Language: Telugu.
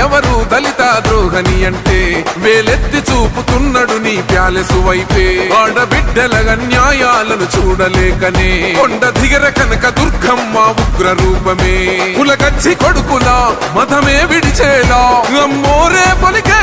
ఎవరు దళిత ద్రోహని అంటే వేలెత్తి చూపుతున్నాడు నీ ప్యాలెసు వైపే. ఆడబిడ్డల అన్యాయాలను చూడలేకనే కొండ దిగర కనుక దుర్గమ్మ ఉగ్ర రూపమే. కులగచ్చి కొడుకులా మతమే విడిచేలా. అమ్మోరే పలికే